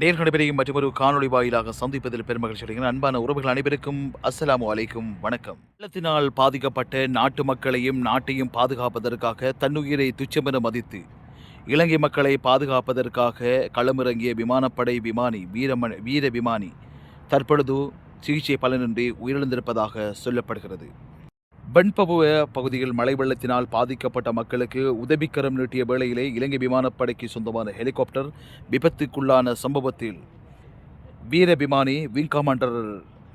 நேர்கணபரையும் மற்றொரு காணொளி வாயிலாக சந்திப்பதில் பெருமகிழ்ச்சி அடைகிறேன். அன்பான உறவுகள் அனைவருக்கும் அஸ்ஸலாமு அலைக்கும். வணக்கம். வெள்ளத்தினால் பாதிக்கப்பட்ட நாட்டு மக்களையும் நாட்டையும் பாதுகாப்பதற்காக தன்னுயிரை துச்சமென மதித்து இலங்கை மக்களை பாதுகாப்பதற்காக களமிறங்கிய விமானப்படை விமானி வீரம வீர விமானி தற்பொழுது சிகிச்சை பலனின்றி உயிரிழந்திருப்பதாக சொல்லப்படுகிறது. பன்பபுவ பகுதியில் மழை வெள்ளத்தினால் பாதிக்கப்பட்ட மக்களுக்கு உதவிக்கரம் நீட்டிய வேளையிலே இலங்கை விமானப்படைக்கு சொந்தமான ஹெலிகாப்டர் விபத்துக்குள்ளான சம்பவத்தில் வீர விமானி விங் கமாண்டர்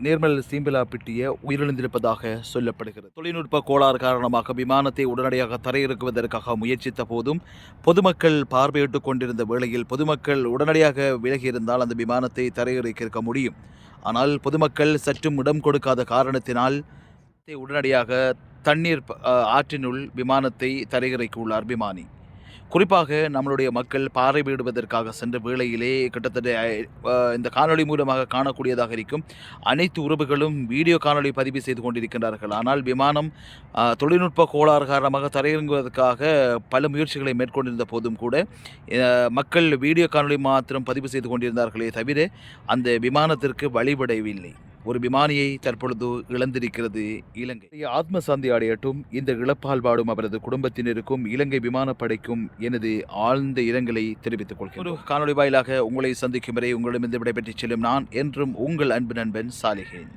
நேர்மல் சீம்பிலா பிட்டிய உயிரிழந்திருப்பதாக சொல்லப்படுகிறது. தொழில்நுட்ப கோளாறு காரணமாக விமானத்தை உடனடியாக தரையிறக்குவதற்காக முயற்சித்த போதும் பொதுமக்கள் பார்வையிட்டுக் கொண்டிருந்த வேளையில் பொதுமக்கள் உடனடியாக விலகியிருந்தால் அந்த விமானத்தை தரையிறக்கியிருக்க முடியும். ஆனால் பொதுமக்கள் சற்றும் இடம் கொடுக்காத காரணத்தினால் விமானத்தை உடனடியாக தண்ணீர் ஆற்றினுள் விமானத்தை தரையிறக்கியுள்ளார் விமானி. குறிப்பாக நம்மளுடைய மக்கள் பாறை விடுவதற்காக சென்ற வேளையிலே கிட்டத்தட்ட இந்த காணொளி மூலமாக காணக்கூடியதாக இருக்கும். அனைத்து உறவுகளும் வீடியோ காணொளி பதிவு செய்து கொண்டிருக்கின்றார்கள். ஆனால் விமானம் தொழில்நுட்ப கோளாறு காரணமாக தரையிறங்குவதற்காக பல முயற்சிகளை மேற்கொண்டிருந்த போதும் கூட மக்கள் வீடியோ காணொளி மாத்திரம் பதிவு செய்து கொண்டிருந்தார்களே தவிர அந்த விமானத்திற்கு வழிபடவில்லை. ஒரு விமானியை தற்பொழுது இழந்திருக்கிறது இலங்கை. ஆத்ம சாந்தி அடையட்டும் இந்த இழப்பால் வாடும் அவரது குடும்பத்தினருக்கும் இலங்கை விமானப்படைக்கும் எனது ஆழ்ந்த இரங்கலை தெரிவித்துக் கொள்கிறேன் ஒரு காணொளி வாயிலாக உங்களை சந்திக்கும் வரை உங்களிடமிருந்து விடைபெற்றுச் செல்லும் நான் என்றும் உங்கள் அன்பு நண்பன் சாலிகேன்